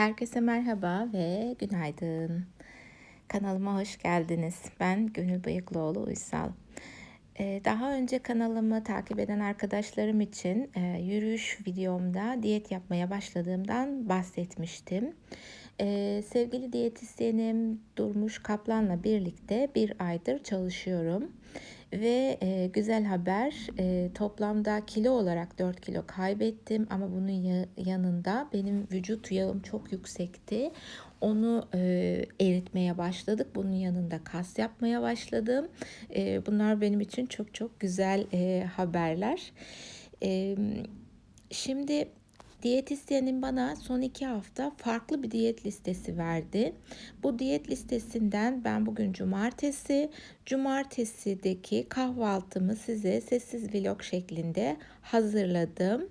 Herkese merhaba ve günaydın. Kanalıma hoş geldiniz. Ben Gönül Bıyıklıoğlu Uysal. Ee, daha önce kanalımı takip eden arkadaşlarım için e, yürüyüş videomda diyet yapmaya başladığımdan bahsetmiştim. Ee, sevgili diyetisyenim Durmuş Kaplan'la birlikte bir aydır çalışıyorum. Ve e, güzel haber e, toplamda kilo olarak 4 kilo kaybettim ama bunun ya- yanında benim vücut yağım çok yüksekti. Onu e, eritmeye başladık. Bunun yanında kas yapmaya başladım. E, bunlar benim için çok çok güzel e, haberler. E, şimdi Diyetisyenim bana son iki hafta farklı bir diyet listesi verdi. Bu diyet listesinden ben bugün cumartesi, cumartesideki kahvaltımı size sessiz vlog şeklinde hazırladım.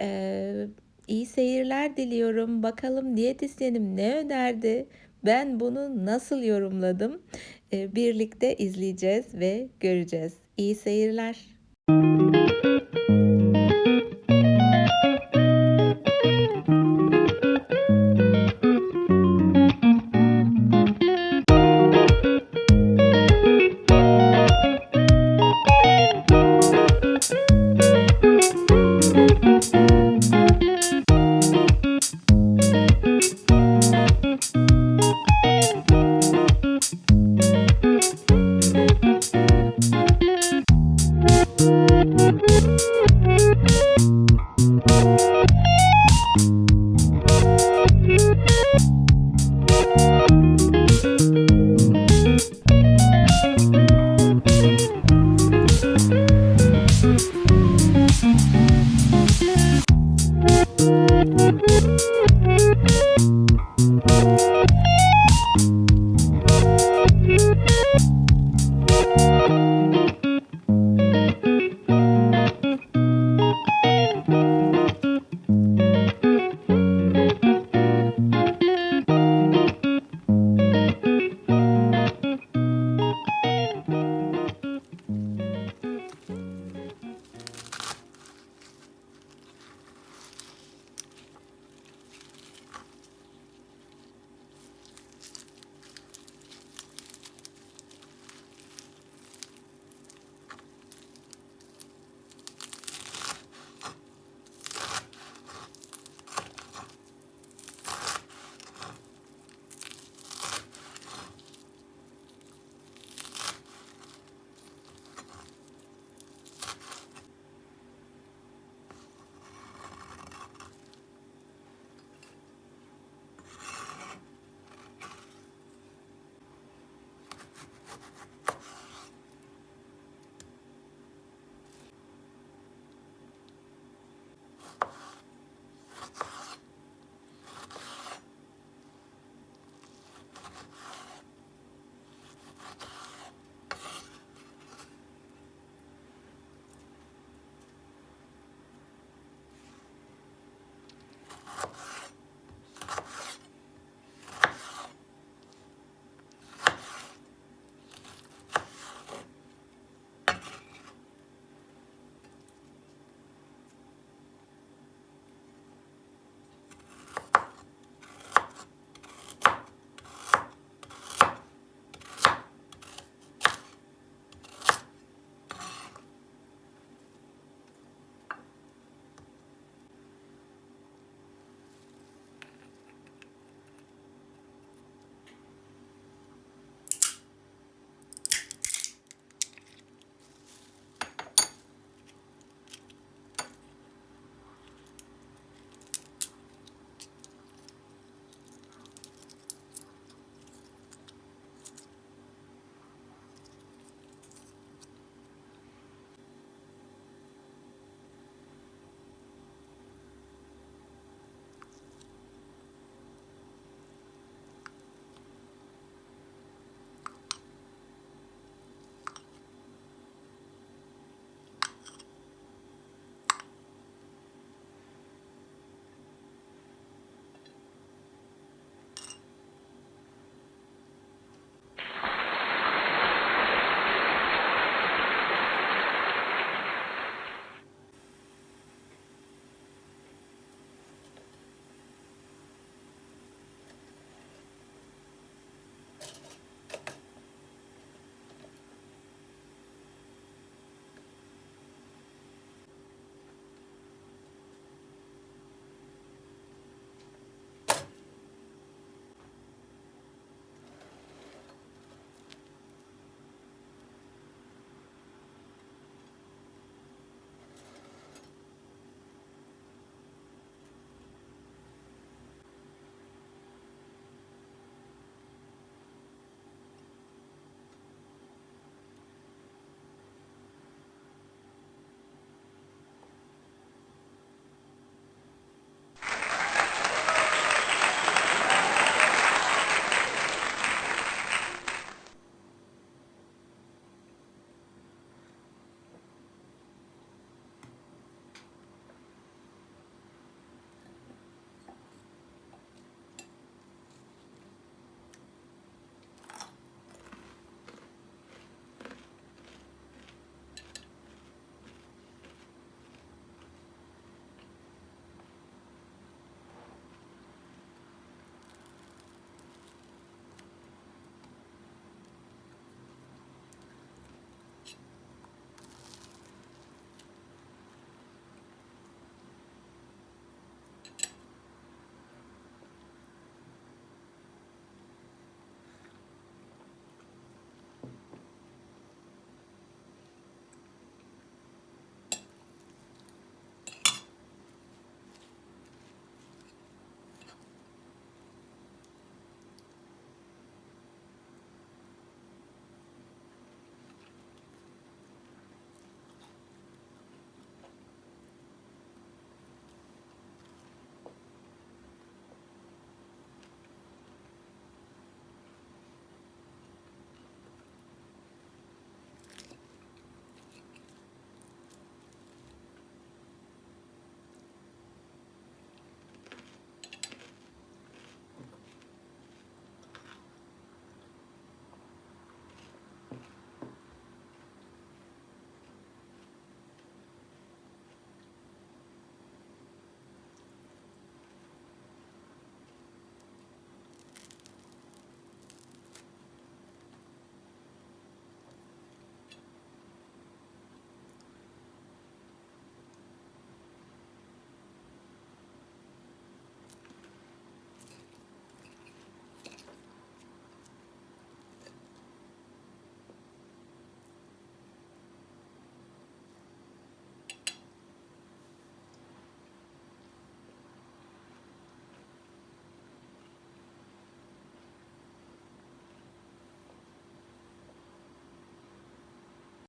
Ee, iyi seyirler diliyorum. Bakalım diyetisyenim ne önerdi? Ben bunu nasıl yorumladım? Ee, birlikte izleyeceğiz ve göreceğiz. İyi seyirler. Thank you